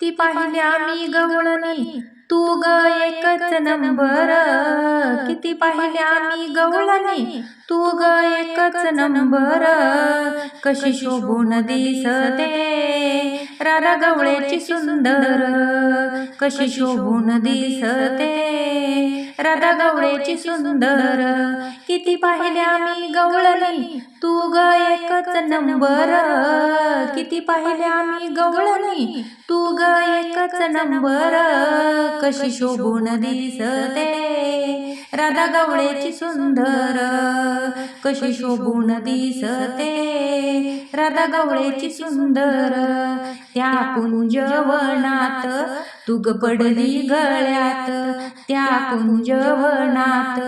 किती पाहिल्या मी गवळणी. तू ग एकच नंबर. किती पाहिल्या मी गवळणी. तू ग एकच नंबर. कशी शोभून दिसते राधा गवळ्याची सुंदर. कशी शोभून दिसते राधा गवळ्याची सुंदर. किती पाहिल्या मी गवळणी? तू ग एकच नंबर. किती पाहिल्या मी गवळणी? तू ग एकच नंबर. कशी शोभून दिसते. राधा गवळेची सुंदर कशी शोभून दिसते. राधा गवळेची सुंदर त्या कुंजवनात तुग पडली गळ्यात. त्या कुंजवनात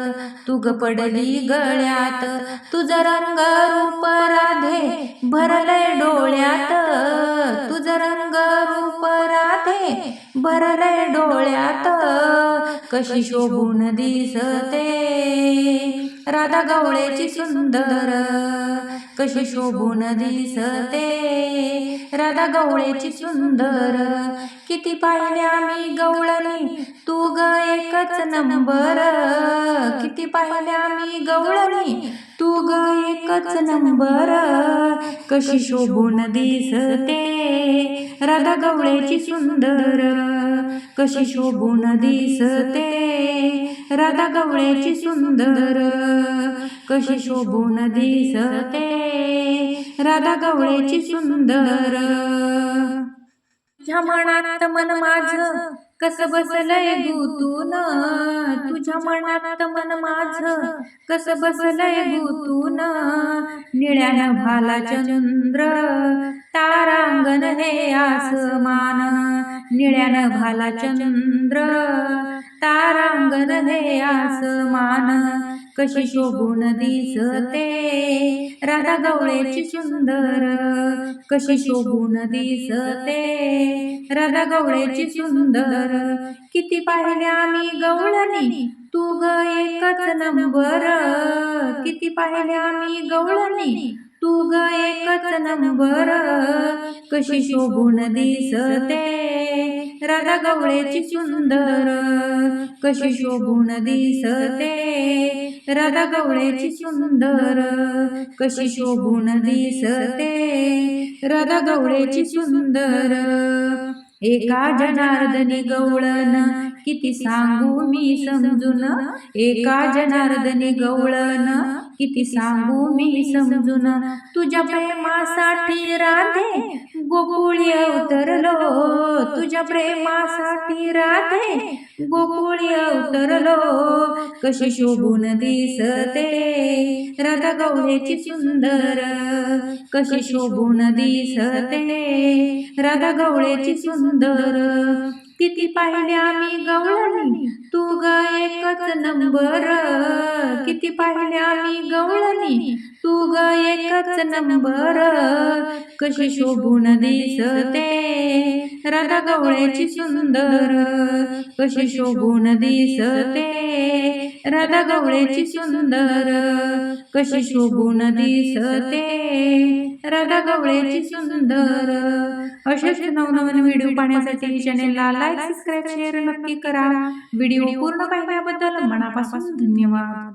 तुग पडली गळ्यात. तुझं रंग रूप राधे भरलंय डोळ्यात. राधे भरलंय डोळ्यात. कशी शोभून दिसते. राधा गवळ्याची सुंदर. कशी शोभून दिसते. राधा गवळ्याची सुंदर. किती पाहिल्या मी गवळणी. तू ग एकच नंबर. किती पाहिल्या मी गवळणी. एकच नंबर कशी शोभून दिसते? राधा गवळ्याची सुंदर कशी शोभून दिसते? राधा गवळ्याची सुंदर कशी शोभून दिसते? राधा गवळ्याची सुंदर तुझ्या मनात मन माझ कस बसलय गुतून? तुझ्या मनात मन माझ कस बसलय गुतून? निळ्यान भाला चंद्र तारांगण हे आसमान. निळ्यान भाला चंद्र तारांगण हे आसमान. कशी शोभून दिसते? राधा गवळ्याची सुंदर कशी शोभून दिसते? राधा गवळ्याची सुंदर किती पाहिल्या मी गवळणी? तू ग एकच नंबर किती पाहिल्या मी गवळणी? तू ग एकच नंबर कशी शोभून दिसते? राधा गवळ्याची सुंदर कशी शोभून दिसते. राधा गवळ्याची सुंदर कशी शोभून दिसते. राधा गवळ्याची सुंदर एका जनार्दनी गवळन किती सांगू मी समजून? एका जनार्दने गवळण. किती सांगू मी समजून? तुझ्या प्रेमासाठी राधे गोकुळी अवतरलो. तुझ्या प्रेमासाठी राधे गोकुळी अवतरलो. कशी शोभून दिसते राधा गवळ्याची सुंदर. कशी शोभून दिसते राधा गवळ्याची सुंदर. किती पाहिल्या मी गवळणी? तू ग एकच नंबर. किती पाहिल्या मी गवळणी? तू ग एकच नंबर. कशी शोभून दिसते राधा गवळ्याची सुंदर. कशी शोभून दिसते राधा गवळ्याची सुंदर. कशी शोभून दिसते राधा गवळ्याची सुंदर. अशाच नवनवीन व्हिडिओ पाहण्यासाठी चॅनेलला लाईक सबस्क्राईब शेअर नक्की करा. व्हिडिओ पूर्ण पाहिल्याबद्दल मनापासून धन्यवाद.